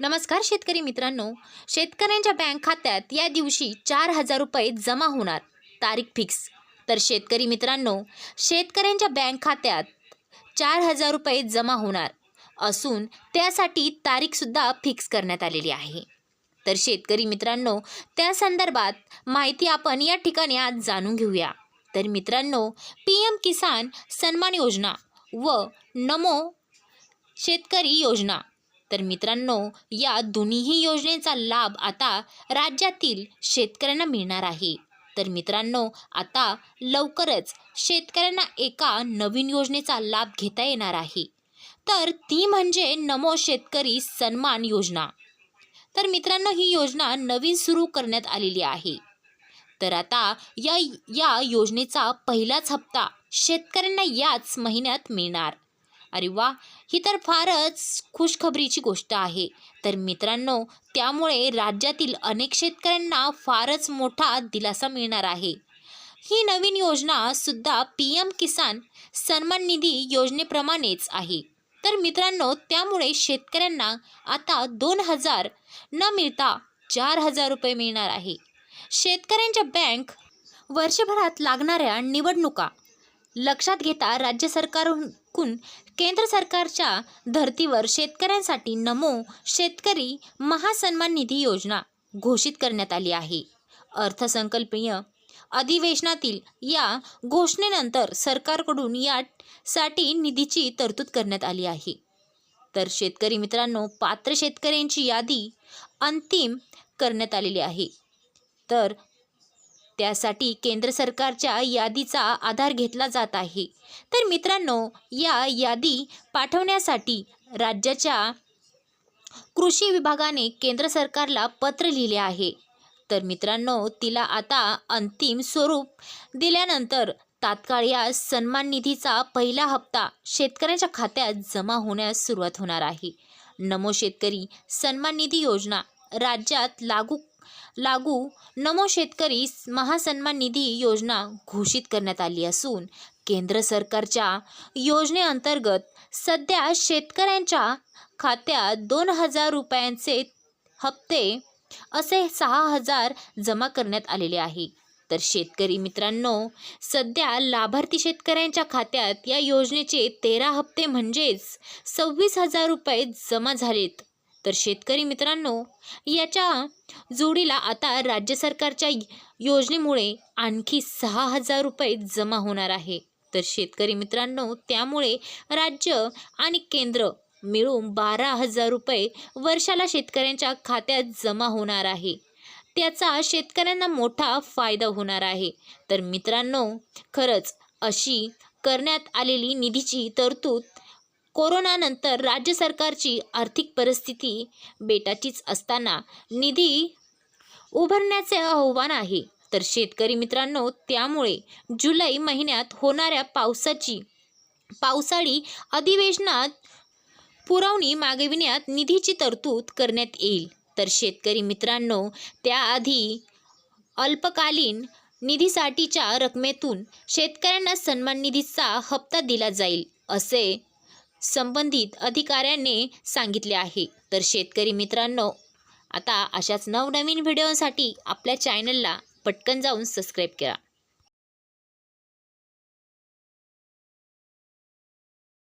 नमस्कार शेतकरी मित्रांनो. शेतकऱ्यांच्या बँक खात्यात या दिवशी चार हजार रुपये जमा होणार. तारीख फिक्स. तर शेतकरी मित्रांनो शेतकऱ्यांच्या बँक खात्यात चार हजार रुपये जमा होणार. असून त्यासाठी तारीखसुद्धा फिक्स करण्यात आलेली आहे. तर शेतकरी मित्रांनो त्या संदर्भात माहिती आपण या ठिकाणी आज जाणून घेऊया. तर मित्रांनो पी एम किसान सन्मान योजना व नमो शेतकरी योजना तर मित्रांनो या दोन्हीही योजनेचा लाभ आता राज्यातील शेतकऱ्यांना मिळणार आहे. तर मित्रांनो आता लवकरच शेतकऱ्यांना एका नवीन योजनेचा लाभ घेता येणार आहे. तर ती म्हणजे नमो शेतकरी सन्मान योजना. तर मित्रांनो ही योजना नवीन सुरू करण्यात आलेली आहे. तर आता या या योजनेचा पहिलाच हप्ता शेतकऱ्यांना याच महिन्यात मिळणार. अरे वा ही तर फारच खुशखबरीची गोष्ट आहे. तर मित्रांनो त्यामुळे राज्यातील अनेक शेतकऱ्यांना फारच मोठा दिलासा मिळणार आहे. ही नवीन योजना सुद्धा पी एम किसान सन्मान निधी योजनेप्रमाणेच आहे. तर मित्रांनो त्यामुळे शेतकऱ्यांना आता दोन हजार न मिळता चार हजार रुपये मिळणार आहे. शेतकऱ्यांच्या बँक वर्षभरात लागणाऱ्या निवडणुका लक्षात घेता राज्य सरकारकून केंद्र सरकारच्या धर्तीवर शेतकऱ्यांसाठी नमो शेतकरी महासन्मान निधी योजना घोषित करण्यात आली आहे. अर्थसंकल्पीय अधिवेशनातील या घोषणेनंतर सरकारकडून यासाठी निधीची तरतूद करण्यात आली आहे. तर शेतकरी मित्रांनो पात्र शेतकऱ्यांची यादी अंतिम करण्यात आलेली आहे. तर त्यासाठी केंद्र सरकारच्या यादीचा आधार घेतला जात आहे. तर मित्रांनो या यादी पाठवण्यासाठी राज्याच्या कृषी विभागाने केंद्र सरकारला पत्र लिहिले आहे. तर मित्रांनो तिला आता अंतिम स्वरूप दिल्यानंतर तात्काळ या सन्मान निधीचा पहिला हप्ता शेतकऱ्यांच्या खात्यात जमा होण्यास सुरुवात होणार आहे. नमो शेतकरी सन्मान निधी योजना राज्यात लागू लागू नमो शेतकरी महासन्मान निधी योजना घोषित करण्यात आली असून केंद्र सरकारच्या योजनेअंतर्गत सध्या शेतकऱ्यांच्या खात्यात दोन हजार रुपयांचे हप्ते असे सहा हजार जमा करण्यात आलेले आहे. तर शेतकरी मित्रांनो सध्या लाभार्थी शेतकऱ्यांच्या खात्यात या योजनेचे तेरा हप्ते म्हणजेच सव्वीस हजार रुपये जमा झालेत. तर शेतकरी मित्रांनो याच्या जोडीला आता राज्य सरकारच्या योजनेमुळे आणखी सहा हजार रुपये जमा होणार आहे. तर शेतकरी मित्रांनो त्यामुळे राज्य आणि केंद्र मिळून बारा हजार रुपये वर्षाला शेतकऱ्यांच्या खात्यात जमा होणार आहे. त्याचा शेतकऱ्यांना मोठा फायदा होणार आहे. तर मित्रांनो खरंच अशी करण्यात आलेली निधीची तरतूद कोरोनानंतर राज्य सरकारची आर्थिक परिस्थिती बेटाचीच असताना निधी उभारण्याचे आव्हान आहे. तर शेतकरी मित्रांनो त्यामुळे जुलै महिन्यात होणाऱ्या पावसाची पावसाळी अधिवेशनात पुरवणी मागविण्यात निधीची तरतूद करण्यात येईल. तर शेतकरी मित्रांनो त्याआधी अल्पकालीन निधीसाठीच्या रकमेतून शेतकऱ्यांना सन्मान निधीचा हप्ता दिला जाईल असे संबंधित अधिकाऱ्याने सांगितले आहे. तर शेतकरी मित्रांनो आता अशाच नवनवीन व्हिडिओसाठी आपल्या चॅनलला पटकन जाऊन सबस्क्राईब करा.